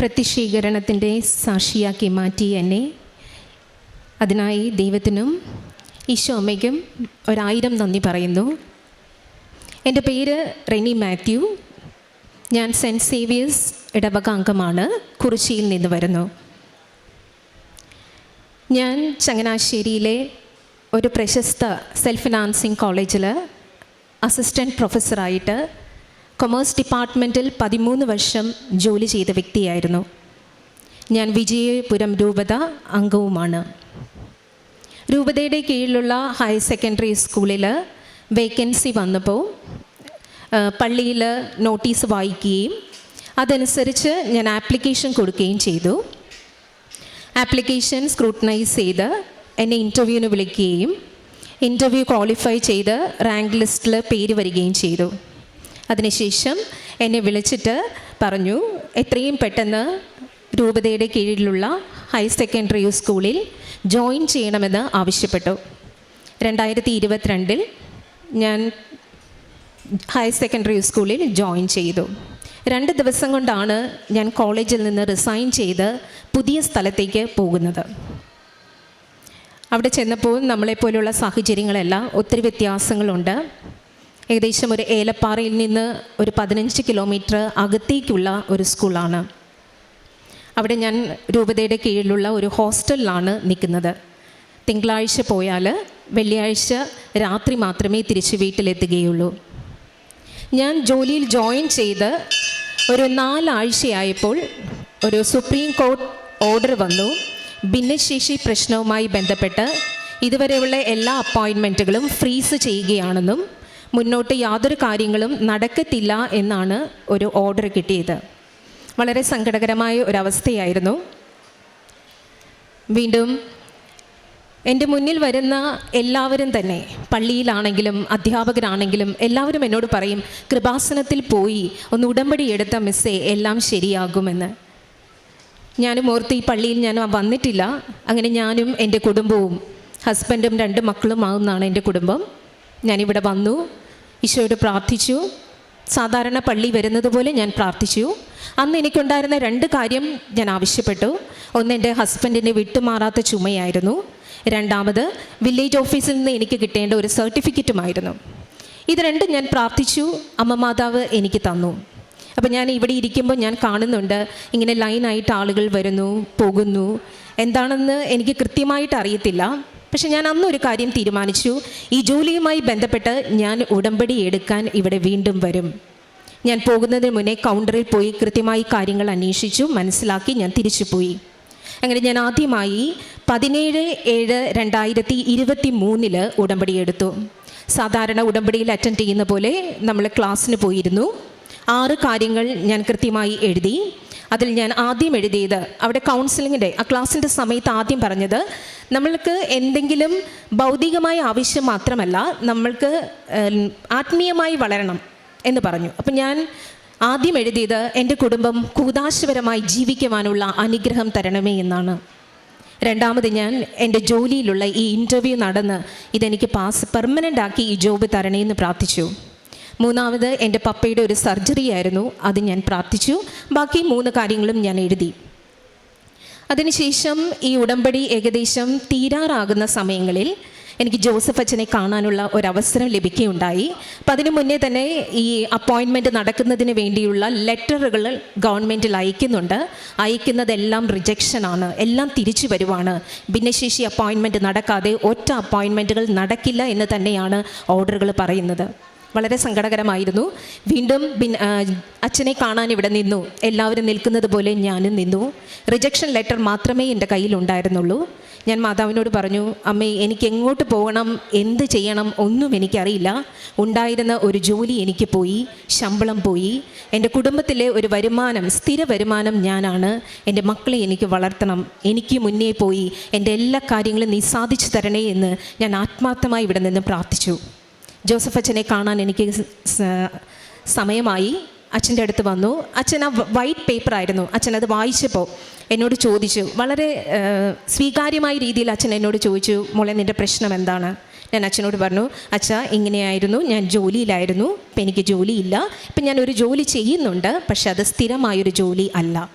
പ്രത്യക്ഷീകരണത്തിന്റെ സാക്ഷിയാക്കി മാറ്റി എന്നെ. അതിനായി ദൈവത്തിനും ഈശോ അമ്മയ്ക്കും ഒരായിരം നന്ദി പറയുന്നു. എന്റെ പേര് റെനി മാത്യു. ഞാൻ സെന്റ് സേവിയേഴ്സ് ഇടവക അംഗമാണ്. കുറിച്ചിയിൽ നിന്ന് വരുന്നു. ഞാൻ ചങ്ങനാശ്ശേരിയിലെ ഒരു പ്രശസ്ത സെൽഫ് ഫിനാൻസിങ് കോളേജിൽ അസിസ്റ്റന്റ് പ്രൊഫസറായിട്ട് കൊമേഴ്സ് ഡിപ്പാർട്ട്മെന്റിൽ പതിമൂന്ന് വർഷം ജോലി ചെയ്ത വ്യക്തിയായിരുന്നു. ഞാൻ വിജയപുരം രൂപത അംഗവുമാണ്. രൂപതയുടെ കീഴിലുള്ള ഹയർ സെക്കൻഡറി സ്കൂളിൽ വേക്കൻസി വന്നപ്പോൾ പള്ളിയിൽ നോട്ടീസ് വായിക്കുകയും അതനുസരിച്ച് ഞാൻ ആപ്ലിക്കേഷൻ കൊടുക്കുകയും ചെയ്തു. ആപ്ലിക്കേഷൻ സ്ക്രൂട്ടനൈസ് ചെയ്ത് എന്നെ ഇന്റർവ്യൂവിന് വിളിക്കുകയും ഇന്റർവ്യൂ ക്വാളിഫൈ ചെയ്ത് റാങ്ക് ലിസ്റ്റിൽ പേര് വരികയും ചെയ്തു. അതിനുശേഷം എന്നെ വിളിച്ചിട്ട് പറഞ്ഞു എത്രയും പെട്ടെന്ന് രൂപതയുടെ കീഴിലുള്ള ഹയർ സെക്കൻഡറി സ്കൂളിൽ ജോയിൻ ചെയ്യണമെന്ന് ആവശ്യപ്പെട്ടു. രണ്ടായിരത്തി ഇരുപത്തിരണ്ടിൽ ഞാൻ ഹയർ സെക്കൻഡറി സ്കൂളിൽ ജോയിൻ ചെയ്തു. രണ്ട് ദിവസം കൊണ്ടാണ് ഞാൻ കോളേജിൽ നിന്ന് റിസൈൻ ചെയ്ത് പുതിയ സ്ഥലത്തേക്ക് പോകുന്നത്. അവിടെ ചെന്നപ്പോൾ നമ്മളെപ്പോലുള്ള സാഹചര്യങ്ങളെല്ലാം ഒത്തിരി വ്യത്യാസങ്ങളുണ്ട്. ഏകദേശം ഒരു ഏലപ്പാറയിൽ നിന്ന് ഒരു പതിനഞ്ച് കിലോമീറ്റർ അകത്തേക്കുള്ള ഒരു സ്കൂളാണ്. അവിടെ ഞാൻ രൂപതയുടെ കീഴിലുള്ള ഒരു ഹോസ്റ്റലിലാണ് നിൽക്കുന്നത്. തിങ്കളാഴ്ച പോയാൽ വെള്ളിയാഴ്ച രാത്രി മാത്രമേ തിരിച്ച് വീട്ടിലെത്തുകയുള്ളൂ. ഞാൻ ജോലിയിൽ ജോയിൻ ചെയ്ത് ഒരു നാലാഴ്ചയായപ്പോൾ ഒരു സുപ്രീം കോർട്ട് ഓർഡർ വന്നു. ഭിന്നശേഷി പ്രശ്നവുമായി ബന്ധപ്പെട്ട് ഇതുവരെയുള്ള എല്ലാ അപ്പോയിൻമെന്റുകളും ഫ്രീസ് ചെയ്യുകയാണെന്നും മുന്നോട്ട് യാതൊരു കാര്യങ്ങളും നടക്കത്തില്ല എന്നാണ് ഒരു ഓർഡർ കിട്ടിയത്. വളരെ സങ്കടകരമായ ഒരവസ്ഥയായിരുന്നു. വീണ്ടും എന്റെ മുന്നിൽ വരുന്ന എല്ലാവരും തന്നെ പള്ളിയിലാണെങ്കിലും അധ്യാപകരാണെങ്കിലും എല്ലാവരും എന്നോട് പറയും കൃപാസനത്തിൽ പോയി ഒന്ന് ഉടമ്പടി എടുത്ത മിസ്സേ എല്ലാം ശരിയാകുമെന്ന്. ഞാനും ഓർത്ത് ഈ പള്ളിയിൽ ഞാൻ വന്നിട്ടില്ല. അങ്ങനെ ഞാനും എന്റെ കുടുംബവും ഹസ്ബൻഡും രണ്ട് മക്കളുമാകുന്നതാണ് എന്റെ കുടുംബം. ഞാനിവിടെ വന്നു ഈശോയോട് പ്രാർത്ഥിച്ചു. സാധാരണ പള്ളി വരുന്നത് പോലെ ഞാൻ പ്രാർത്ഥിച്ചു. അന്ന് എനിക്കുണ്ടായിരുന്ന രണ്ട് കാര്യം ഞാൻ ആവശ്യപ്പെട്ടു. ഒന്ന് എന്റെ ഹസ്ബൻഡിന്റെ വിട്ടുമാറാത്ത ചുമയായിരുന്നു. രണ്ടാമത് വില്ലേജ് ഓഫീസിൽ നിന്ന് എനിക്ക് കിട്ടേണ്ട ഒരു സർട്ടിഫിക്കറ്റുമായിരുന്നു. ഇത് രണ്ടും ഞാൻ പ്രാർത്ഥിച്ചു. അമ്മ മാതാവ് എനിക്ക് തന്നു. അപ്പം ഞാൻ ഇവിടെ ഇരിക്കുമ്പോൾ ഞാൻ കാണുന്നുണ്ട്. ഇങ്ങനെ ലൈനായിട്ട് ആളുകൾ വരുന്നു പോകുന്നു. എന്താണെന്ന് എനിക്ക് കൃത്യമായിട്ട് അറിയത്തില്ല. പക്ഷെ ഞാൻ അന്നൊരു കാര്യം തീരുമാനിച്ചു. ഈ ജോലിയുമായി ബന്ധപ്പെട്ട് ഞാൻ ഉടമ്പടി എടുക്കാൻ ഇവിടെ വീണ്ടും വരും. ഞാൻ പോകുന്നതിന് മുന്നേ കൗണ്ടറിൽ പോയി കൃത്യമായി കാര്യങ്ങൾ അന്വേഷിച്ചു മനസ്സിലാക്കി ഞാൻ തിരിച്ചു പോയി അങ്ങനെ ഞാൻ ആദ്യമായി പതിനേഴ് ഏഴ് രണ്ടായിരത്തി ഇരുപത്തി മൂന്നിൽ ഉടമ്പടി എടുത്തു. സാധാരണ ഉടമ്പടിയിൽ അറ്റൻഡ് ചെയ്യുന്ന പോലെ നമ്മൾ ക്ലാസ്സിന് പോയിരുന്നു. ആറ് കാര്യങ്ങൾ ഞാൻ കൃത്യമായി എഴുതി. അതിൽ ഞാൻ ആദ്യം എഴുതിയത് അവിടെ കൗൺസിലിങ്ങിന്റെ ആ ക്ലാസ്സിന്റെ സമയത്ത് ആദ്യം പറഞ്ഞത് നമ്മൾക്ക് എന്തെങ്കിലും ഭൗതികമായ ആവശ്യം മാത്രമല്ല നമ്മൾക്ക് ആത്മീയമായി വളരണം എന്ന് പറഞ്ഞു. അപ്പം ഞാൻ ആദ്യം എഴുതിയത് എന്റെ കുടുംബം കൂതാശപരമായി ജീവിക്കുവാനുള്ള അനുഗ്രഹം തരണമേ എന്നാണ്. രണ്ടാമത് ഞാൻ എന്റെ ജോലിയിലുള്ള ഈ ഇന്റർവ്യൂ നടന്ന് ഇതെനിക്ക് പാസ് പെർമനന്റ് ആക്കി ഈ ജോബ് തരണേ എന്ന് പ്രാർത്ഥിച്ചു. മൂന്നാമത് എന്റെ പപ്പയുടെ ഒരു സർജറി ആയിരുന്നു അത് ഞാൻ പ്രാർത്ഥിച്ചു. ബാക്കി മൂന്ന് കാര്യങ്ങളും ഞാൻ എഴുതി. അതിനുശേഷം ഈ ഉടമ്പടി ഏകദേശം തീരാറാകുന്ന സമയങ്ങളിൽ എനിക്ക് ജോസഫ് അച്ഛനെ കാണാനുള്ള ഒരവസരം ലഭിക്കുകയുണ്ടായി. അപ്പം അതിനു മുന്നേ തന്നെ ഈ അപ്പോയിൻമെന്റ് നടക്കുന്നതിന് വേണ്ടിയുള്ള ലെറ്ററുകൾ ഗവൺമെന്റിൽ അയക്കുന്നുണ്ട്. അയക്കുന്നതെല്ലാം റിജക്ഷനാണ് എല്ലാം തിരിച്ചു വരുവാണ്. ഭിന്നശേഷി അപ്പോയിൻമെന്റ് നടക്കാതെ ഒറ്റ അപ്പോയിൻമെന്റുകൾ നടക്കില്ല എന്ന് തന്നെയാണ് ഓർഡറുകൾ പറയുന്നത്. വളരെ സങ്കടകരമായിരുന്നു. വീണ്ടും അച്ഛനെ കാണാൻ ഇവിടെ നിന്നു. എല്ലാവരും നിൽക്കുന്നത് പോലെ ഞാനും നിന്നു. റിജക്ഷൻ ലെറ്റർ മാത്രമേ എന്റെ കയ്യിലുണ്ടായിരുന്നുള്ളൂ ഞാൻ മാതാവിനോട് പറഞ്ഞു അമ്മേ എനിക്ക് എങ്ങോട്ട് പോകണം? എന്ത് ചെയ്യണം? ഒന്നും എനിക്കറിയില്ല. ഉണ്ടായിരുന്ന ഒരു ജോലി എനിക്ക് പോയി ശമ്പളം പോയി. എന്റെ കുടുംബത്തിലെ ഒരു വരുമാനം സ്ഥിര വരുമാനം ഞാനാണ്. എന്റെ മക്കളെ എനിക്ക് വളർത്തണം. എനിക്ക് മുന്നേ പോയി. എന്റെ എല്ലാ കാര്യങ്ങളും നീ സാധിച്ചു തരണേ എന്ന് ഞാൻ ആത്മാർത്ഥമായി ഇവിടെ നിന്ന് പ്രാർത്ഥിച്ചു. ജോസഫ് അച്ഛനെ കാണാൻ എനിക്ക് സമയമായി. അച്ഛന്റെ അടുത്ത് വന്നു. അച്ഛൻ ആ വൈറ്റ് പേപ്പർ ആയിരുന്നു. അച്ഛൻ അത് വായിച്ചപ്പോൾ എന്നോട് ചോദിച്ചു വളരെ സ്വീകാര്യമായ രീതിയിൽ അച്ഛൻ എന്നോട് ചോദിച്ചു മോളെ നിന്റെ പ്രശ്നം എന്താണ്? ഞാൻ അച്ഛനോട് പറഞ്ഞു അച്ഛ ഇങ്ങനെയായിരുന്നു. ഞാൻ ജോലിയിലായിരുന്നു. ഇപ്പം എനിക്ക് ജോലിയില്ല. ഇപ്പം ഞാൻ ഒരു ജോലി ചെയ്യുന്നുണ്ട്. പക്ഷെ അത് സ്ഥിരമായൊരു ജോലി അല്ല.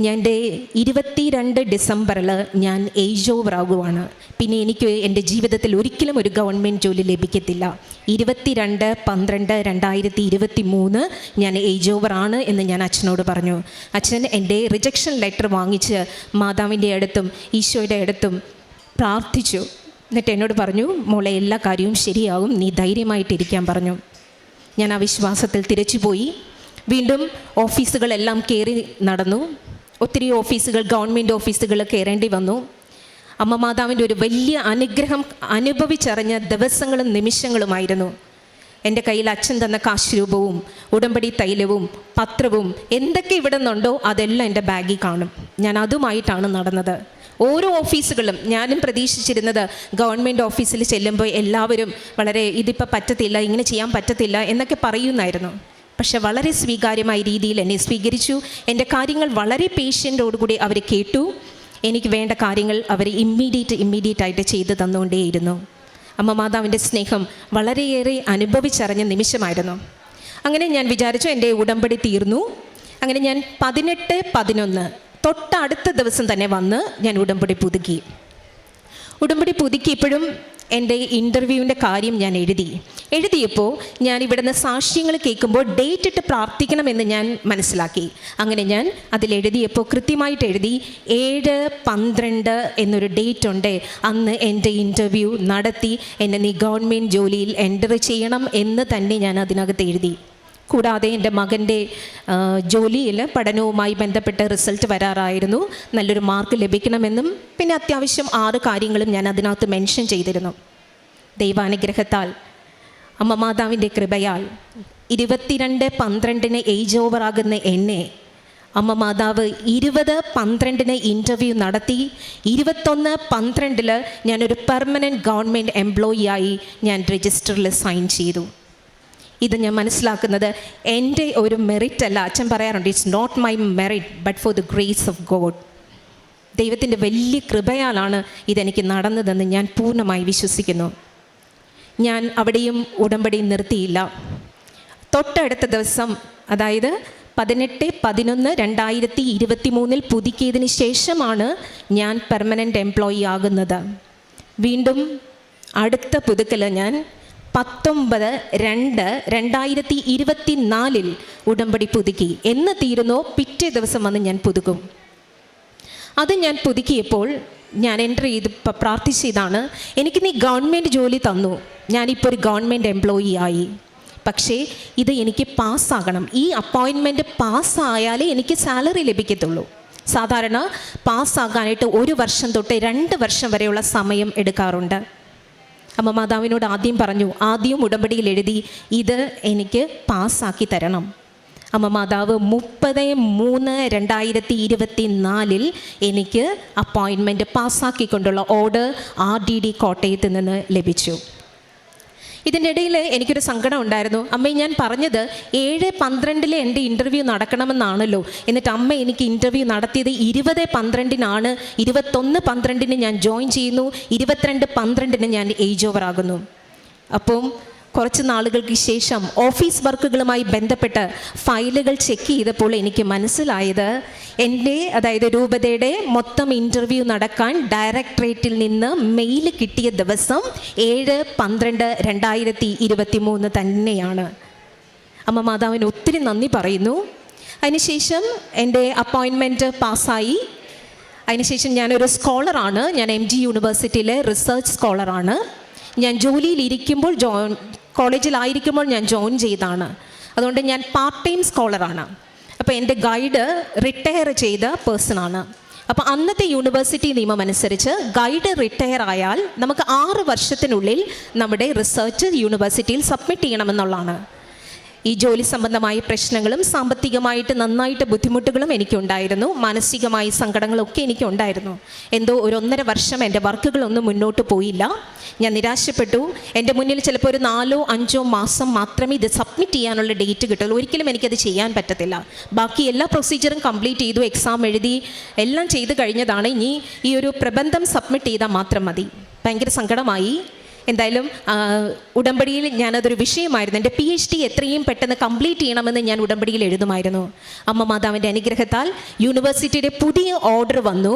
ഞാൻ എന്റെ ഇരുപത്തിരണ്ട് ഡിസംബറിൽ ഞാൻ ഏജ് ഓവർ ആകുവാണ്. പിന്നെ എനിക്ക് എന്റെ ജീവിതത്തിൽ ഒരിക്കലും ഒരു ഗവൺമെന്റ് ജോലി ലഭിക്കത്തില്ല. ഇരുപത്തിരണ്ട് പന്ത്രണ്ട് രണ്ടായിരത്തി ഇരുപത്തി മൂന്ന് ഞാൻ ഏജ് ആണ് എന്ന് ഞാൻ അച്ഛനോട് പറഞ്ഞു. അച്ഛൻ എന്റെ റിജക്ഷൻ ലെറ്റർ വാങ്ങിച്ച് മാതാവിന്റെ അടുത്തും ഈശോയുടെ അടുത്തും പ്രാർത്ഥിച്ചു. എന്നിട്ട് എന്നോട് പറഞ്ഞു മോളെ എല്ലാ കാര്യവും ശരിയാകും. നീ ധൈര്യമായിട്ടിരിക്കാൻ പറഞ്ഞു. ഞാൻ ആ വിശ്വാസത്തിൽ തിരിച്ചുപോയി. വീണ്ടും ഓഫീസുകളെല്ലാം കയറി നടന്നു. ഒത്തിരി ഓഫീസുകൾ ഗവൺമെന്റ് ഓഫീസുകൾ കയറേണ്ടി വന്നു. അമ്മ മാതാവിന്റെ ഒരു വലിയ അനുഗ്രഹം അനുഭവിച്ചറിഞ്ഞ ദിവസങ്ങളും നിമിഷങ്ങളുമായിരുന്നു. എന്റെ കയ്യിൽ അച്ഛൻ തന്ന കാശ് രൂപവും ഉടമ്പടി തൈലവും പത്രവും എന്തൊക്കെ ഇവിടെ നിന്നുണ്ടോ അതെല്ലാം എന്റെ ബാഗിൽ കാണും. ഞാൻ അതുമായിട്ടാണ് നടന്നത്. ഓരോ ഓഫീസുകളും ഞാനും പ്രതീക്ഷിച്ചിരുന്നത് ഗവൺമെന്റ് ഓഫീസിൽ ചെല്ലുമ്പോൾ എല്ലാവരും വളരെ ഇതിപ്പോൾ പറ്റത്തില്ല ഇങ്ങനെ ചെയ്യാൻ പറ്റത്തില്ല എന്നൊക്കെ പറയുന്നായിരുന്നു. പക്ഷെ വളരെ സ്വീകാര്യമായ രീതിയിൽ എന്നെ സ്വീകരിച്ചു. എന്റെ കാര്യങ്ങൾ വളരെ പേഷ്യന്റോടുകൂടി അവർ കേട്ടു. എനിക്ക് വേണ്ട കാര്യങ്ങൾ അവർ ഇമ്മീഡിയറ്റ് ഇമ്മീഡിയറ്റ് ആയിട്ട് ചെയ്തു തന്നുകൊണ്ടേയിരുന്നു. അമ്മ മാതാവിന്റെ സ്നേഹം വളരെയേറെ അനുഭവിച്ചറിഞ്ഞ നിമിഷമായിരുന്നു. അങ്ങനെ ഞാൻ വിചാരിച്ചു എന്റെ ഉടമ്പടി തീർന്നു. അങ്ങനെ ഞാൻ പതിനെട്ട് പതിനൊന്ന് തൊട്ടടുത്ത ദിവസം തന്നെ വന്ന് ഞാൻ ഉടമ്പടി പുതുക്കി. ഉടമ്പടി പുതുക്കി ഇപ്പോഴും എന്റെ ഇന്റർവ്യൂവിന്റെ കാര്യം ഞാൻ എഴുതി. എഴുതിയപ്പോൾ ഞാൻ ഇവിടുന്ന് സാക്ഷ്യങ്ങൾ കേൾക്കുമ്പോൾ ഡേറ്റ് ഇട്ട് പ്രാർത്ഥിക്കണമെന്ന് ഞാൻ മനസ്സിലാക്കി. അങ്ങനെ ഞാൻ അതിൽ എഴുതിയപ്പോൾ കൃത്യമായിട്ട് എഴുതി ഏഴ് പന്ത്രണ്ട് എന്നൊരു ഡേറ്റ് ഉണ്ട്. അന്ന് എന്റെ ഇന്റർവ്യൂ നടത്തി എന്നെ നീ ഗവൺമെന്റ് ജോലിയിൽ എന്റർ ചെയ്യണം എന്ന് തന്നെ ഞാൻ അതിനകത്ത് എഴുതി. കൂടാതെ എന്റെ മകന്റെ ജോലിയിൽ പഠനവുമായി ബന്ധപ്പെട്ട റിസൾട്ട് വരാറായിരുന്നു. നല്ലൊരു മാർക്ക് ലഭിക്കണമെന്നും പിന്നെ അത്യാവശ്യം ആറ് കാര്യങ്ങളും ഞാൻ അതിനകത്ത് മെൻഷൻ ചെയ്തിരുന്നു. ദൈവാനുഗ്രഹത്താൽ അമ്മ മാതാവിന്റെ കൃപയാൽ ഇരുപത്തിരണ്ട് പന്ത്രണ്ടിന് ഏജ് ഓവർ ആകുന്ന എന്നെ അമ്മ മാതാവ് ഇരുപത് പന്ത്രണ്ടിന് ഇന്റർവ്യൂ നടത്തി ഇരുപത്തൊന്ന് പന്ത്രണ്ടിൽ ഞാനൊരു പെർമനന്റ് ഗവൺമെന്റ് എംപ്ലോയി ആയി ഞാൻ രജിസ്റ്ററിൽ സൈൻ ചെയ്തു. ഇത് ഞാൻ മനസ്സിലാക്കുന്നത് എന്റെ ഒരു മെറിറ്റ് അല്ല. അച്ഛൻ പറയാറുണ്ട് it's not my merit but for the grace of God ദൈവത്തിന്റെ വലിയ കൃപയാലാണ് ഇതെനിക്ക് നടന്നതെന്ന് ഞാൻ പൂർണമായി വിശ്വസിക്കുന്നു. ഞാൻ അവിടെയും ഉടമ്പടി നിർത്തിയില്ല. തൊട്ടടുത്ത ദിവസം അതായത് പതിനെട്ട് പതിനൊന്ന് രണ്ടായിരത്തി ഇരുപത്തി മൂന്നിൽ പുതുക്കിയതിന് ശേഷമാണ് ഞാൻ പെർമനന്റ് എംപ്ലോയി ആകുന്നത്. വീണ്ടും അടുത്ത പുതുക്കൽ ഞാൻ പത്തൊമ്പത് രണ്ട് രണ്ടായിരത്തി ഇരുപത്തി നാലിൽ ഉടമ്പടി പുതുക്കി. എന്ന് തീരുന്നോ പിറ്റേ ദിവസം വന്ന് ഞാൻ പുതുക്കും. അത് ഞാൻ പുതുക്കിയപ്പോൾ ഞാൻ എന്റർ ചെയ്ത് പ്രാർത്ഥിച്ചതാണ് എനിക്ക് നീ ഗവൺമെന്റ് ജോലി തന്നു. ഞാനിപ്പോൾ ഒരു ഗവൺമെന്റ് എംപ്ലോയി ആയി. പക്ഷേ ഇത് എനിക്ക് പാസ്സാകണം. ഈ അപ്പോയിൻമെന്റ് പാസ്സായാലേ എനിക്ക് സാലറി ലഭിക്കത്തുള്ളൂ. സാധാരണ പാസ്സാകാനായിട്ട് ഒരു വർഷം തൊട്ട് രണ്ട് വർഷം വരെയുള്ള സമയം എടുക്കാറുണ്ട്. അമ്മ മാതാവിനോട് ആദ്യം പറഞ്ഞു ആദ്യം ഉടമ്പടിയിൽ എഴുതി ഇത് എനിക്ക് പാസ്സാക്കി തരണം. അമ്മ മാതാവ് മുപ്പത് മൂന്ന് രണ്ടായിരത്തി ഇരുപത്തി നാലിൽ എനിക്ക് അപ്പോയിൻമെന്റ് പാസ്സാക്കിക്കൊണ്ടുള്ള ഓർഡർ ആർ ഡി ഡി കോട്ടയത്ത് നിന്ന് ലഭിച്ചു. ഇതിന്റെ ഇടയിൽ എനിക്കൊരു സങ്കടം ഉണ്ടായിരുന്നു. അമ്മ ഞാൻ പറഞ്ഞത് ഏഴ് പന്ത്രണ്ടിലെ എന്റെ ഇന്റർവ്യൂ നടക്കണമെന്നാണല്ലോ. എന്നിട്ട് അമ്മ എനിക്ക് ഇന്റർവ്യൂ നടത്തിയത് ഇരുപത് പന്ത്രണ്ടിനാണ്. ഇരുപത്തൊന്ന് പന്ത്രണ്ടിന് ഞാൻ ജോയിൻ ചെയ്യുന്നു. ഇരുപത്തിരണ്ട് പന്ത്രണ്ടിന് ഞാൻ ഏജ് ഓവർ ആകുന്നു. അപ്പം കുറച്ച് നാളുകൾക്ക് ശേഷം ഓഫീസ് വർക്കുകളുമായി ബന്ധപ്പെട്ട് ഫയലുകൾ ചെക്ക് ചെയ്തപ്പോൾ എനിക്ക് മനസ്സിലായത് എന്റെ അതായത് രൂപതയുടെ മൊത്തം ഇന്റർവ്യൂ നടക്കാൻ ഡയറക്ടറേറ്റിൽ നിന്ന് മെയിൽ കിട്ടിയ ദിവസം ഏഴ് പന്ത്രണ്ട് രണ്ടായിരത്തി ഇരുപത്തി മൂന്ന് തന്നെയാണ്. അമ്മ മാതാവിന് ഒത്തിരി നന്ദി പറയുന്നു. അതിനുശേഷം എന്റെ അപ്പോയിൻമെന്റ് പാസ്സായി. അതിനുശേഷം ഞാനൊരു സ്കോളറാണ്. ഞാൻ എം ജി യൂണിവേഴ്സിറ്റിയിലെ റിസർച്ച് സ്കോളറാണ്. ഞാൻ ജോലിയിലിരിക്കുമ്പോൾ ജോ കോളേജിലായിരിക്കുമ്പോൾ ഞാൻ ജോയിൻ ചെയ്താണ്. അതുകൊണ്ട് ഞാൻ പാർട്ട് ടൈം സ്കോളറാണ് അപ്പോൾ എന്റെ ഗൈഡ് റിട്ടയർ ചെയ്ത പേഴ്സണാണ് അപ്പോൾ അന്നത്തെ യൂണിവേഴ്സിറ്റി നിയമം അനുസരിച്ച് ഗൈഡ് റിട്ടയർ ആയാൽ നമുക്ക് ആറ് വർഷത്തിനുള്ളിൽ നമ്മുടെ റിസർച്ച് യൂണിവേഴ്സിറ്റിയിൽ സബ്മിറ്റ് ചെയ്യണമെന്നുള്ളതാണ്. ഈ ജോലി സംബന്ധമായ പ്രശ്നങ്ങളും സാമ്പത്തികമായിട്ട് നന്നായിട്ട് ബുദ്ധിമുട്ടുകളും എനിക്കുണ്ടായിരുന്നു. മാനസികമായി സങ്കടങ്ങളൊക്കെ എനിക്കുണ്ടായിരുന്നു. എന്തോ ഒരു ഒന്നര വർഷം എന്റെ വർക്കുകളൊന്നും മുന്നോട്ട് പോയില്ല. ഞാൻ നിരാശപ്പെട്ടു. എന്റെ മുന്നിൽ ചിലപ്പോൾ ഒരു നാലോ അഞ്ചോ മാസം മാത്രമേ ഇത് സബ്മിറ്റ് ചെയ്യാനുള്ള ഡേറ്റ് കിട്ടുള്ളൂ. ഒരിക്കലും എനിക്കത് ചെയ്യാൻ പറ്റത്തില്ല. ബാക്കി എല്ലാ പ്രൊസീജിയറും കംപ്ലീറ്റ് ചെയ്തു എക്സാം എഴുതി എല്ലാം ചെയ്ത് കഴിഞ്ഞതാണ്. ഇനി ഈ ഒരു പ്രബന്ധം സബ്മിറ്റ് ചെയ്താൽ മാത്രം മതി. ഭയങ്കര സങ്കടമായി. എന്തായാലും ഉടമ്പടിയിൽ ഞാനതൊരു വിഷയമായിരുന്നു. എന്റെ പി എച്ച് ഡി എത്രയും പെട്ടെന്ന് കംപ്ലീറ്റ് ചെയ്യണമെന്ന് ഞാൻ ഉടമ്പടിയിൽ എഴുതുമായിരുന്നു. അമ്മ മാതാവിന്റെ അനുഗ്രഹത്താൽ യൂണിവേഴ്സിറ്റിയുടെ പുതിയ ഓർഡർ വന്നു.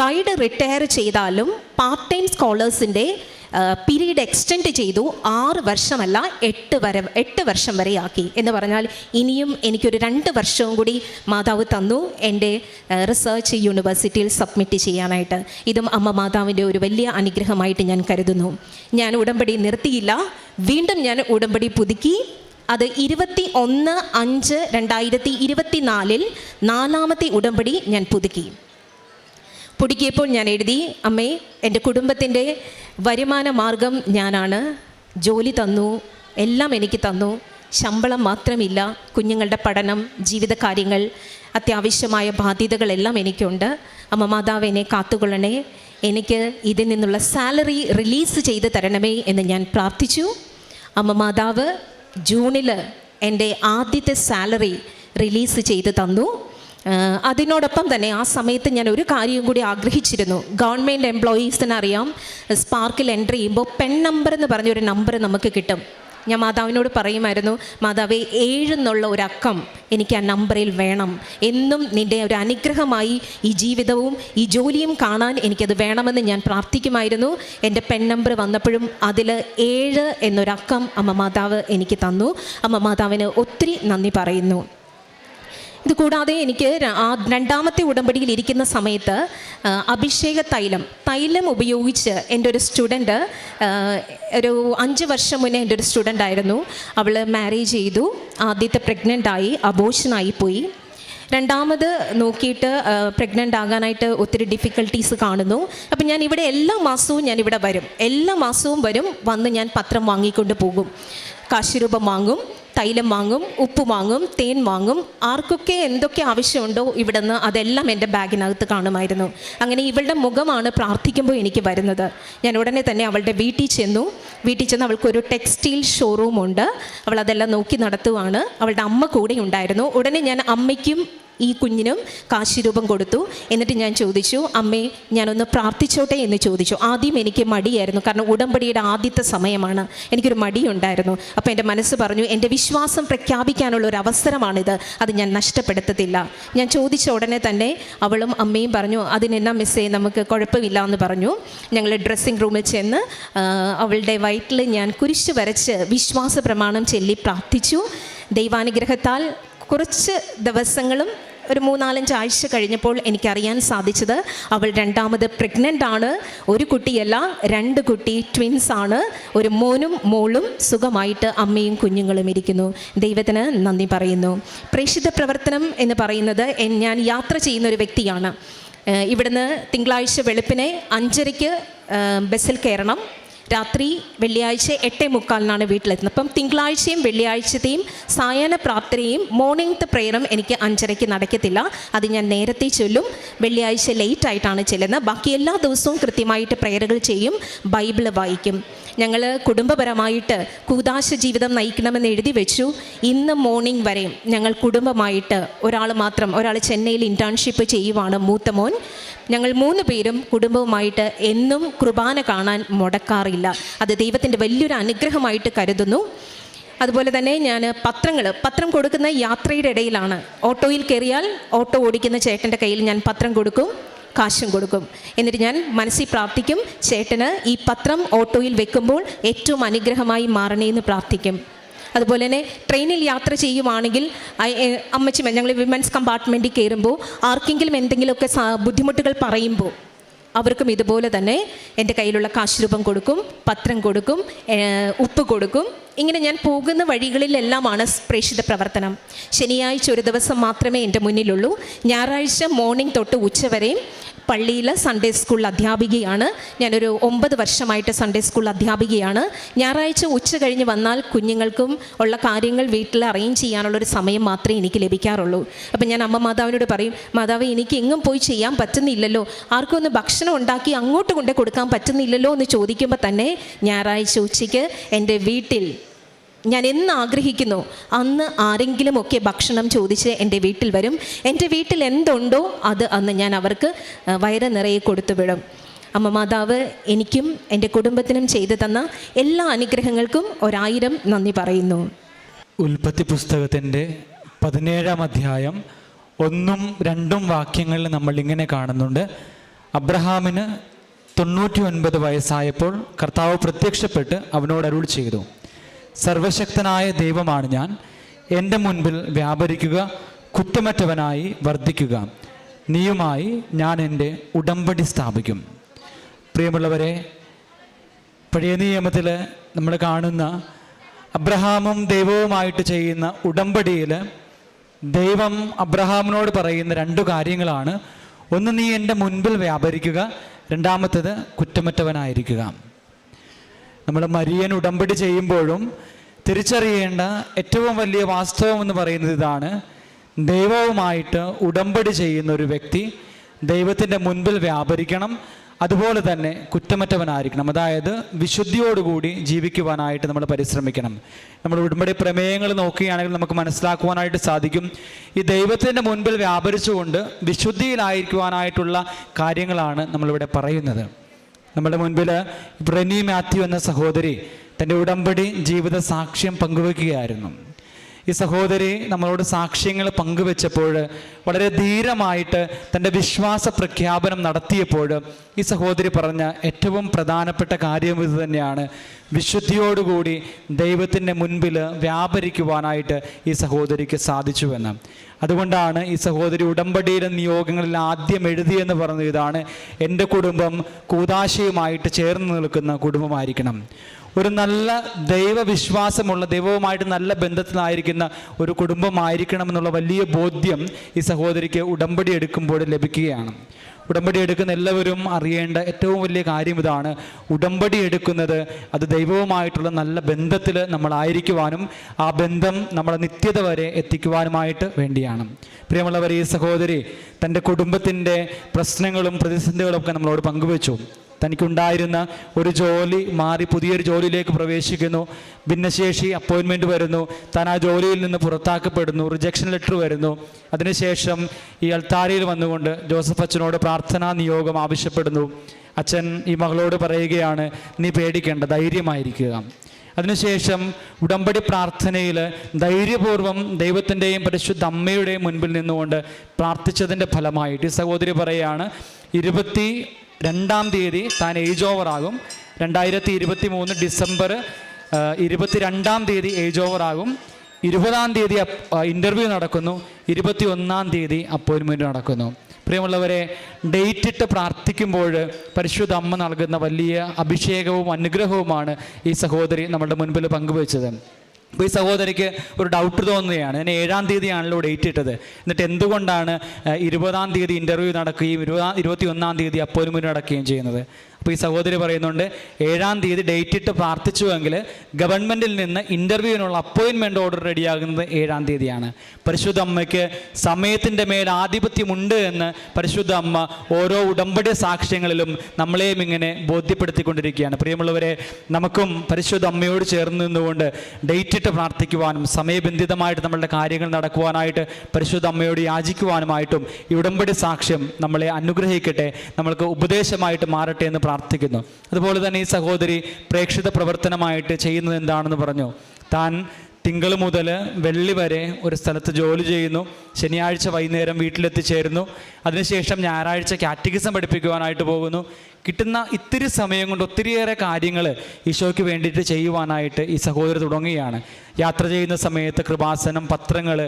ഗൈഡ് റിട്ടയർ ചെയ്താലും പാർട്ട് ടൈം സ്കോളേഴ്സിന്റെ പീരീഡ് എക്സ്റ്റെൻഡ് ചെയ്തു ആറ് വർഷമല്ല എട്ട് വരെ എട്ട് വർഷം വരെ ആക്കി. എന്ന് പറഞ്ഞാൽ ഇനിയും എനിക്കൊരു രണ്ട് വർഷവും കൂടി മാതാവ് തന്നു എന്റെ റിസർച്ച് യൂണിവേഴ്സിറ്റിയിൽ സബ്മിറ്റ് ചെയ്യാനായിട്ട്. ഇതും അമ്മ മാതാവിന്റെ ഒരു വലിയ അനുഗ്രഹമായിട്ട് ഞാൻ കരുതുന്നു. ഞാൻ ഉടമ്പടി നിർത്തിയില്ല. വീണ്ടും ഞാൻ ഉടമ്പടി പുതുക്കി. അത് ഇരുപത്തി ഒന്ന് അഞ്ച് രണ്ടായിരത്തി ഇരുപത്തി നാലിൽ നാലാമത്തെ ഉടമ്പടി ഞാൻ പുതുക്കി. പുതുക്കിയപ്പോൾ ഞാൻ എഴുതി അമ്മേ എന്റെ കുടുംബത്തിന്റെ വരുമാന മാർഗം ഞാനാണ്. ജോലി തന്നു എല്ലാം എനിക്ക് തന്നു. ശമ്പളം മാത്രമില്ല കുഞ്ഞുങ്ങളുടെ പഠനം ജീവിത കാര്യങ്ങൾ അത്യാവശ്യമായ ബാധ്യതകളെല്ലാം എനിക്കുണ്ട്. അമ്മ മാതാവ് എന്നെ കാത്തുകൊള്ളണേ. എനിക്ക് ഇതിൽ നിന്നുള്ള സാലറി റിലീസ് ചെയ്ത് തരണമേ എന്ന് ഞാൻ പ്രാർത്ഥിച്ചു. അമ്മ മാതാവ് ജൂണിൽ എന്റെ ആദ്യത്തെ സാലറി റിലീസ് ചെയ്ത് തന്നു. അതിനോടൊപ്പം തന്നെ ആ സമയത്ത് ഞാൻ ഒരു കാര്യം കൂടി ആഗ്രഹിച്ചിരുന്നു. ഗവൺമെന്റ് എംപ്ലോയീസിന് അറിയാം സ്പാർക്കിൽ എൻട്രി ചെയ്യുമ്പോൾ പെൺ നമ്പർ എന്ന് പറഞ്ഞൊരു നമ്പർ നമുക്ക് കിട്ടും. ഞാൻ മാതാവിനോട് പറയുമായിരുന്നു മാതാവേ ഏഴ് എന്നുള്ള ഒരു അക്കം എനിക്ക് ആ നമ്പറിൽ വേണം. എന്നും നിന്റെ ഒരു അനുഗ്രഹമായി ഈ ജീവിതവും ഈ ജോലിയും കാണാൻ എനിക്കത് വേണമെന്ന് ഞാൻ പ്രാർത്ഥിക്കുമായിരുന്നു. എന്റെ പെൺ നമ്പർ വന്നപ്പോഴും അതിൽ ഏഴ് എന്നൊരക്കം അമ്മ മാതാവ് എനിക്ക് തന്നു. അമ്മ മാതാവിന് ഒത്തിരി നന്ദി പറയുന്നു. ഇത് കൂടാതെ എനിക്ക് രണ്ടാമത്തെ ഉടമ്പടിയിൽ ഇരിക്കുന്ന സമയത്ത് അഭിഷേക തൈലം. തൈലം ഉപയോഗിച്ച് എന്റെ ഒരു സ്റ്റുഡന്റ് ഒരു അഞ്ച് വർഷം മുന്നേ എന്റെ ഒരു സ്റ്റുഡന്റ് ആയിരുന്നു. അവൾ മാരേജ് ചെയ്തു. ആദ്യത്തെ പ്രഗ്നന്റ് ആയി അബോഷനായി പോയി. രണ്ടാമത് നോക്കിയിട്ട് പ്രഗ്നന്റ് ആകാനായിട്ട് ഒത്തിരി ഡിഫിക്കൽട്ടീസ് കാണുന്നു. അപ്പം ഞാൻ ഇവിടെ എല്ലാ മാസവും ഞാൻ ഇവിടെ വരും. എല്ലാ മാസവും വരും വന്ന് ഞാൻ പത്രം വാങ്ങിക്കൊണ്ട് പോകും. കാശുരൂപം വാങ്ങും. തൈലം വാങ്ങും ഉപ്പ് വാങ്ങും തേൻ വാങ്ങും. ആർക്കൊക്കെ എന്തൊക്കെ ആവശ്യമുണ്ടോ ഇവിടെ നിന്ന് അതെല്ലാം എന്റെ ബാഗിനകത്ത് കാണുമായിരുന്നു. അങ്ങനെ ഇവളുടെ മുഖമാണ് പ്രാർത്ഥിക്കുമ്പോൾ എനിക്ക് വരുന്നത്. ഞാൻ ഉടനെ തന്നെ അവളുടെ വീട്ടിൽ ചെന്നു. വീട്ടിൽ ചെന്ന് അവൾക്കൊരു ടെക്സ്റ്റൈൽ ഷോറൂം ഉണ്ട് അവൾ അതെല്ലാം നോക്കി നടത്തുവാണ്. അവളുടെ അമ്മ കൂടെ ഉണ്ടായിരുന്നു. ഉടനെ ഞാൻ അമ്മയ്ക്കും ഈ കുഞ്ഞിനും കാശിരൂപം കൊടുത്തു. എന്നിട്ട് ഞാൻ ചോദിച്ചു അമ്മേ ഞാനൊന്ന് പ്രാർത്ഥിച്ചോട്ടെ എന്ന് ചോദിച്ചു. ആദ്യം എനിക്ക് മടിയായിരുന്നു. കാരണം ഉടമ്പടിയുടെ ആദ്യത്തെ സമയമാണ്. എനിക്കൊരു മടിയുണ്ടായിരുന്നു. അപ്പോൾ എന്റെ മനസ്സ് പറഞ്ഞു എന്റെ വിശ്വാസം പ്രഖ്യാപിക്കാനുള്ള ഒരു അവസരമാണിത്. അത് ഞാൻ നഷ്ടപ്പെടുത്തത്തില്ല. ഞാൻ ചോദിച്ച ഉടനെ തന്നെ അവളും അമ്മയും പറഞ്ഞു അതിനെന്നാ മിസ്സേ നമുക്ക് കുഴപ്പമില്ല എന്ന് പറഞ്ഞു. ഞങ്ങൾ ഡ്രസ്സിംഗ് റൂമിൽ ചെന്ന് അവളുടെ വയറ്റിൽ ഞാൻ കുരിശ് വരച്ച് വിശ്വാസ പ്രമാണം ചൊല്ലി പ്രാർത്ഥിച്ചു. ദൈവാനുഗ്രഹത്താൽ കുറച്ച് ദിവസങ്ങളും ഒരു മൂന്നാലഞ്ച് ആഴ്ച കഴിഞ്ഞപ്പോൾ എനിക്കറിയാൻ സാധിച്ചത് അവൾ രണ്ടാമത് പ്രഗ്നന്റ് ആണ്. ഒരു കുട്ടിയല്ല രണ്ട് കുട്ടി ട്വിൻസ് ആണ്. ഒരു മോനും മോളും സുഖമായിട്ട് അമ്മയും കുഞ്ഞുങ്ങളും ഇരിക്കുന്നു. ദൈവത്തിന് നന്ദി പറയുന്നു. പ്രേക്ഷിത പ്രവർത്തനം എന്ന് പറയുന്നത് ഞാൻ യാത്ര ചെയ്യുന്ന ഒരു വ്യക്തിയാണ്. ഇവിടുന്ന് തിങ്കളാഴ്ച വെളുപ്പിനെ അഞ്ചരയ്ക്ക് ബസ്സിൽ കയറണം. രാത്രി വെള്ളിയാഴ്ച എട്ടേ മുക്കാലിനാണ് വീട്ടിലെത്തുന്നത്. അപ്പം തിങ്കളാഴ്ചയും വെള്ളിയാഴ്ചത്തെയും സായാഹ്ന പ്രാർത്ഥനയും മോർണിംഗത്തെ പ്രെയറും എനിക്ക് അഞ്ചരയ്ക്ക് നടക്കത്തില്ല. അത് ഞാൻ നേരത്തെ ചൊല്ലും. വെള്ളിയാഴ്ച ലേറ്റ് ആയിട്ടാണ് ചെല്ലുന്നത്. ബാക്കി എല്ലാ ദിവസവും കൃത്യമായിട്ട് പ്രെയറുകൾ ചെയ്യും. ബൈബിൾ വായിക്കും. ഞങ്ങൾ കുടുംബപരമായിട്ട് കൂതാശ ജീവിതം നയിക്കണമെന്ന് എഴുതി വെച്ചു. ഇന്ന് മോർണിംഗ് വരെയും ഞങ്ങൾ കുടുംബമായിട്ട് ഒരാൾ മാത്രം ഒരാൾ ചെന്നൈയിൽ ഇന്റേൺഷിപ്പ് ചെയ്യുവാണ് മൂത്ത മോൻ. ഞങ്ങൾ മൂന്ന് പേരും കുടുംബവുമായിട്ട് എന്നും കുർബാന കാണാൻ മുടക്കാറില്ല. അത് ദൈവത്തിന്റെ വലിയൊരു അനുഗ്രഹമായിട്ട് കരുതുന്നു. അതുപോലെ തന്നെ ഞാൻ പത്രങ്ങൾ പത്രം കൊടുക്കുന്ന യാത്രയുടെ ഇടയിലാണ്. ഓട്ടോയിൽ കയറിയാൽ ഓട്ടോ ഓടിക്കുന്ന ചേട്ടന്റെ കയ്യിൽ ഞാൻ പത്രം കൊടുക്കും. കാശും കൊടുക്കും. എന്നിട്ട് ഞാൻ മനസ്സിൽ പ്രാർത്ഥിക്കും ചേട്ടന് ഈ പത്രം ഓട്ടോയിൽ വെക്കുമ്പോൾ ഏറ്റവും അനുഗ്രഹമായി മാറണേ എന്ന് പ്രാർത്ഥിക്കും. അതുപോലെ തന്നെ ട്രെയിനിൽ യാത്ര ചെയ്യുവാണെങ്കിൽ അമ്മച്ചിമ്മ ഞങ്ങൾ വിമൻസ് കമ്പാർട്ട്മെന്റിൽ കയറുമ്പോൾ ആർക്കെങ്കിലും എന്തെങ്കിലുമൊക്കെ ബുദ്ധിമുട്ടുകൾ പറയുമ്പോൾ അവർക്കും ഇതുപോലെ തന്നെ എന്റെ കയ്യിലുള്ള കാശ് രൂപം കൊടുക്കും പത്രം കൊടുക്കും ഉപ്പ് കൊടുക്കും. ഇങ്ങനെ ഞാൻ പോകുന്ന വഴികളിലെല്ലാമാണ് പ്രേക്ഷിത പ്രവർത്തനം. ശനിയാഴ്ച ഒരു ദിവസം മാത്രമേ എന്റെ മുന്നിലുള്ളൂ. ഞായറാഴ്ച മോർണിംഗ് തൊട്ട് ഉച്ചവരെയും പള്ളിയിൽ സൺഡേ സ്കൂൾ അധ്യാപികയാണ്. ഞാനൊരു ഒമ്പത് വർഷമായിട്ട് സൺഡേ സ്കൂൾ അധ്യാപികയാണ്. ഞായറാഴ്ച ഉച്ച കഴിഞ്ഞ് വന്നാൽ കുഞ്ഞുങ്ങൾക്കും ഉള്ള കാര്യങ്ങൾ വീട്ടിൽ അറേഞ്ച് ചെയ്യാനുള്ളൊരു സമയം മാത്രമേ എനിക്ക് ലഭിക്കാറുള്ളൂ. അപ്പം ഞാൻ അമ്മ മാതാവിനോട് പറയും മാതാവ് എനിക്ക് എങ്ങും പോയി ചെയ്യാൻ പറ്റുന്നില്ലല്ലോ. ആർക്കും ഒന്ന് ഭക്ഷണം ഉണ്ടാക്കി അങ്ങോട്ട് കൊണ്ടേ കൊടുക്കാൻ പറ്റുന്നില്ലല്ലോ എന്ന് ചോദിക്കുമ്പോൾ തന്നെ ഞായറാഴ്ച ഉച്ചയ്ക്ക് എന്റെ വീട്ടിൽ ഞാൻ എന്ന് ആഗ്രഹിക്കുന്നു അന്ന് ആരെങ്കിലുമൊക്കെ ഭക്ഷണം ചോദിച്ച് എന്റെ വീട്ടിൽ വരും. എന്റെ വീട്ടിൽ എന്തുണ്ടോ അത് അന്ന് ഞാൻ അവർക്ക് വയറ് നിറയെ കൊടുത്തു വിടും. അമ്മ മാതാവ് എനിക്കും എന്റെ കുടുംബത്തിനും ചെയ്തു തന്ന എല്ലാ അനുഗ്രഹങ്ങൾക്കും ഒരായിരം നന്ദി പറയുന്നു. ഉൽപ്പത്തി പുസ്തകത്തിന്റെ പതിനേഴാം അധ്യായം ഒന്നും രണ്ടും വാക്യങ്ങളിൽ നമ്മൾ ഇങ്ങനെ കാണുന്നുണ്ട്. അബ്രഹാമിന് തൊണ്ണൂറ്റി ഒൻപത് വയസ്സായപ്പോൾ കർത്താവ് പ്രത്യക്ഷപ്പെട്ട് അവനോട് അരുൾ ചെയ്തു. സർവശക്തനായ ദൈവമാണ് ഞാൻ. എന്റെ മുൻപിൽ വ്യാപരിക്കുക കുറ്റമറ്റവനായി വർദ്ധിക്കുക. നീയുമായി ഞാൻ എന്റെ ഉടമ്പടി സ്ഥാപിക്കും. പ്രിയമുള്ളവരെ പഴയ നിയമത്തിൽ നമ്മൾ കാണുന്ന അബ്രഹാമും ദൈവവുമായിട്ട് ചെയ്യുന്ന ഉടമ്പടിയിൽ ദൈവം അബ്രഹാമിനോട് പറയുന്ന രണ്ടു കാര്യങ്ങളാണ്. ഒന്ന് നീ എന്റെ മുൻപിൽ വ്യാപരിക്കുക. രണ്ടാമത്തേത് കുറ്റമറ്റവനായിരിക്കുക. നമ്മൾ മരിയൻ ഉടമ്പടി ചെയ്യുമ്പോഴും തിരിച്ചറിയേണ്ട ഏറ്റവും വലിയ വാസ്തവം എന്ന് പറയുന്നത് ഇതാണ്. ദൈവവുമായിട്ട് ഉടമ്പടി ചെയ്യുന്ന ഒരു വ്യക്തി ദൈവത്തിന്റെ മുൻപിൽ വ്യാപരിക്കണം. അതുപോലെ തന്നെ കുറ്റമറ്റവനായിരിക്കണം. അതായത് വിശുദ്ധിയോടുകൂടി ജീവിക്കുവാനായിട്ട് നമ്മൾ പരിശ്രമിക്കണം. നമ്മൾ ഉടമ്പടി പ്രമേയങ്ങൾ നോക്കുകയാണെങ്കിൽ നമുക്ക് മനസ്സിലാക്കുവാനായിട്ട് സാധിക്കും. ഈ ദൈവത്തിന്റെ മുൻപിൽ വ്യാപരിച്ചുകൊണ്ട് വിശുദ്ധിയിലായിരിക്കുവാനായിട്ടുള്ള കാര്യങ്ങളാണ് നമ്മളിവിടെ പറയുന്നത്. നമ്മുടെ മുൻപിൽ റെനി മാത്യു എന്ന സഹോദരി തന്റെ ഉടമ്പടി ജീവിത സാക്ഷ്യം പങ്കുവെക്കുകയായിരുന്നു ഈ സഹോദരി നമ്മളോട് സാക്ഷ്യങ്ങൾ പങ്കുവെച്ചപ്പോൾ വളരെ ധീരമായിട്ട് തന്റെ വിശ്വാസ പ്രഖ്യാപനം നടത്തിയപ്പോൾ ഈ സഹോദരി പറഞ്ഞ ഏറ്റവും പ്രധാനപ്പെട്ട കാര്യം ഇത് തന്നെയാണ്. വിശുദ്ധിയോടുകൂടി ദൈവത്തിന്റെ മുൻപിൽ വ്യാപരിക്കുവാനായിട്ട് ഈ സഹോദരിക്ക് സാധിച്ചുവെന്ന്. അതുകൊണ്ടാണ് ഈ സഹോദരി ഉടമ്പടിയിലെ നിയോഗങ്ങളിൽ ആദ്യം എഴുതിയെന്ന് പറഞ്ഞ ഇതാണ് എന്റെ കുടുംബം കൂതാശയുമായിട്ട് ചേർന്ന് നിൽക്കുന്ന കുടുംബമായിരിക്കണം. ഒരു നല്ല ദൈവവിശ്വാസമുള്ള ദൈവവുമായിട്ട് നല്ല ബന്ധത്തിലായിരിക്കുന്ന ഒരു കുടുംബമായിരിക്കണം എന്നുള്ള വലിയ ബോധ്യം ഈ സഹോദരിക്ക് ഉടമ്പടി എടുക്കുമ്പോൾ ലഭിക്കുകയാണ്. ഉടമ്പടി എടുക്കുന്ന എല്ലാവരും അറിയേണ്ട ഏറ്റവും വലിയ കാര്യം ഇതാണ്. ഉടമ്പടി എടുക്കുന്നത് അത് ദൈവവുമായിട്ടുള്ള നല്ല ബന്ധത്തിൽ നമ്മളായിരിക്കുവാനും ആ ബന്ധം നമ്മളെ നിത്യത വരെ എത്തിക്കുവാനുമായിട്ട് വേണ്ടിയാണ്. പ്രിയമുള്ളവർ ഈ സഹോദരി തന്റെ കുടുംബത്തിന്റെ പ്രശ്നങ്ങളും പ്രതിസന്ധികളും ഒക്കെ നമ്മളോട് പങ്കുവച്ചു. തനിക്കുണ്ടായിരുന്ന ഒരു ജോലി മാറി പുതിയൊരു ജോലിയിലേക്ക് പ്രവേശിക്കുന്നു. ഭിന്നശേഷി അപ്പോയിൻമെന്റ് വരുന്നു. താൻ ആ ജോലിയിൽ നിന്ന് പുറത്താക്കപ്പെടുന്നു. റിജക്ഷൻ ലെറ്റർ വരുന്നു. അതിനുശേഷം ഈ അൽത്താരയിൽ വന്നുകൊണ്ട് ജോസഫ് അച്ഛനോട് പ്രാർത്ഥനാ നിയോഗം ആവശ്യപ്പെടുന്നു. അച്ഛൻ ഈ മകളോട് പറയുകയാണ് നീ പേടിക്കേണ്ട ധൈര്യമായിരിക്കുക. അതിനുശേഷം ഉടമ്പടി പ്രാർത്ഥനയിൽ ധൈര്യപൂർവം ദൈവത്തിന്റെയും പരിശുദ്ധ അമ്മയുടെയും മുൻപിൽ നിന്നുകൊണ്ട് പ്രാർത്ഥിച്ചതിന്റെ ഫലമായിട്ട് ഈ സഹോദരി പറയുകയാണ് ഇരുപത്തി രണ്ടാം തീയതി താൻ ഏജ് ഓവർ ആകും. രണ്ടായിരത്തി ഇരുപത്തി മൂന്ന് ഡിസംബർ ഇരുപത്തി രണ്ടാം തീയതി ഏജ് ഓവർ ആകും. ഇരുപതാം തീയതി ഇന്റർവ്യൂ നടക്കുന്നു. ഇരുപത്തി ഒന്നാം തീയതി അപ്പോയിൻമെന്റ് നടക്കുന്നു. പ്രിയമുള്ളവരെ ഡേറ്റ് ഇട്ട് പ്രാർത്ഥിക്കുമ്പോൾ പരിശുദ്ധ അമ്മ നൽകുന്ന വലിയ അഭിഷേകവും അനുഗ്രഹവുമാണ് ഈ സഹോദരി നമ്മുടെ മുൻപിൽ പങ്കുവച്ചത്. അപ്പോൾ ഈ സഹോദരിക്ക് ഒരു ഡൗട്ട് തോന്നുകയാണ്. ഞാൻ ഏഴാം തീയതിയാണല്ലോ ഡേറ്റ് ഇട്ടത്. എന്നിട്ട് എന്തുകൊണ്ടാണ് ഇരുപതാം തീയതി ഇന്റർവ്യൂ നടക്കുകയും ഇരുപതാം ഇരുപത്തി ഒന്നാം തീയതി അപ്പോയിൻമെന്റ് നടക്കുകയും ചെയ്യുന്നത്? അപ്പോൾ ഈ സഹോദരി പറയുന്നുണ്ട് ഏഴാം തീയതി ഡേറ്റ് ഇട്ട് പ്രാർത്ഥിച്ചുവെങ്കിൽ ഗവൺമെന്റിൽ നിന്ന് ഇന്റർവ്യൂവിനുള്ള അപ്പോയിൻമെന്റ് ഓർഡർ റെഡിയാകുന്നത് ഏഴാം തീയതിയാണ്. പരിശുദ്ധ അമ്മയ്ക്ക് സമയത്തിന്റെ മേൽ ആധിപത്യമുണ്ട് എന്ന് പരിശുദ്ധ അമ്മ ഓരോ ഉടമ്പടി സാക്ഷ്യങ്ങളിലും നമ്മളെയും ഇങ്ങനെ ബോധ്യപ്പെടുത്തിക്കൊണ്ടിരിക്കുകയാണ്. പ്രിയമുള്ളവരെ നമുക്കും പരിശുദ്ധ അമ്മയോട് ചേർന്ന് നിന്നുകൊണ്ട് ഡേറ്റ് ഇട്ട് പ്രാർത്ഥിക്കുവാനും സമയബന്ധിതമായിട്ട് നമ്മളുടെ കാര്യങ്ങൾ നടക്കുവാനായിട്ട് പരിശുദ്ധ അമ്മയോട് യാചിക്കുവാനുമായിട്ടും ഈ ഉടമ്പടി സാക്ഷ്യം നമ്മളെ അനുഗ്രഹിക്കട്ടെ നമ്മൾക്ക് ഉപദേശമായിട്ട് മാറട്ടെ എന്ന് പ്രാർത്ഥിക്കുന്നു. അതുപോലെ തന്നെ ഈ സഹോദരി പ്രേക്ഷിത പ്രവർത്തനമായിട്ട് ചെയ്യുന്നത് എന്താണെന്ന് പറഞ്ഞു. താൻ തിങ്കൾ മുതൽ വെള്ളി വരെ ഒരു സ്ഥലത്ത് ജോലി ചെയ്യുന്നു. ശനിയാഴ്ച വൈകുന്നേരം വീട്ടിലെത്തിച്ചേരുന്നു. അതിനുശേഷം ഞായറാഴ്ച കാറ്റഗിസം പഠിപ്പിക്കുവാനായിട്ട് പോകുന്നു. കിട്ടുന്ന ഇത്തിരി സമയം കൊണ്ട് ഒത്തിരിയേറെ കാര്യങ്ങൾ ഈശോയ്ക്ക് വേണ്ടിയിട്ട് ചെയ്യുവാനായിട്ട് ഈ സഹോദരി തുടങ്ങുകയാണ്. യാത്ര ചെയ്യുന്ന സമയത്ത് കൃപാസനം പത്രങ്ങൾ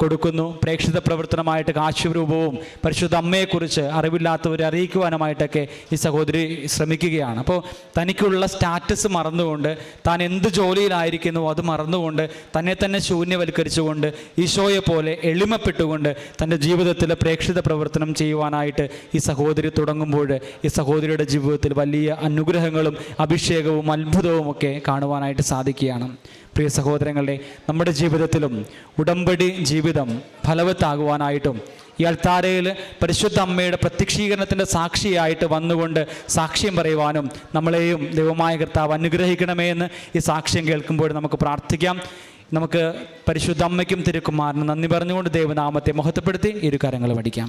കൊടുക്കുന്നു. പ്രേക്ഷിത പ്രവർത്തനമായിട്ട് കാശ്യരൂപവും പരിശുദ്ധ അമ്മയെക്കുറിച്ച് അറിവില്ലാത്തവരെ അറിയിക്കുവാനുമായിട്ടൊക്കെ ഈ സഹോദരി ശ്രമിക്കുകയാണ്. അപ്പോൾ തനിക്കുള്ള സ്റ്റാറ്റസ് മറന്നുകൊണ്ട് താൻ എന്ത് ജോലിയിലായിരിക്കുന്നു അത് മറന്നുകൊണ്ട് തന്നെ തന്നെ ശൂന്യവൽക്കരിച്ചുകൊണ്ട് ഈശോയെ പോലെ എളിമപ്പെട്ടുകൊണ്ട് തന്റെ ജീവിതത്തിൽ പ്രേക്ഷിത പ്രവർത്തനം ചെയ്യുവാനായിട്ട് ഈ സഹോദരി തുടങ്ങുമ്പോൾ ഈ സഹോദരിയുടെ ജീവിതത്തിൽ വലിയ അനുഗ്രഹങ്ങളും അഭിഷേകവും അത്ഭുതവും ഒക്കെ കാണുവാനായിട്ട് സാധിക്കുകയാണ്. പ്രിയ സഹോദരങ്ങളെ നമ്മുടെ ജീവിതത്തിലും ഉടമ്പടി ജീവിതം ഫലവത്താകുവാനായിട്ടും ഈ അൾത്താരയിൽ പരിശുദ്ധ അമ്മയുടെ പ്രത്യക്ഷീകരണത്തിന്റെ സാക്ഷിയായിട്ട് വന്നുകൊണ്ട് സാക്ഷ്യം പറയുവാനും നമ്മളെയും ദൈവമായ കർത്താവ് അനുഗ്രഹിക്കണമേ എന്ന് ഈ സാക്ഷ്യം കേൾക്കുമ്പോൾ നമുക്ക് പ്രാർത്ഥിക്കാം. നമുക്ക് പരിശുദ്ധ അമ്മയ്ക്കും തിരുക്കുമാറിനും നന്ദി പറഞ്ഞുകൊണ്ട് ദൈവനാമത്തെ മഹത്വപ്പെടുത്തി ഇരു കരങ്ങൾ പഠിക്കാം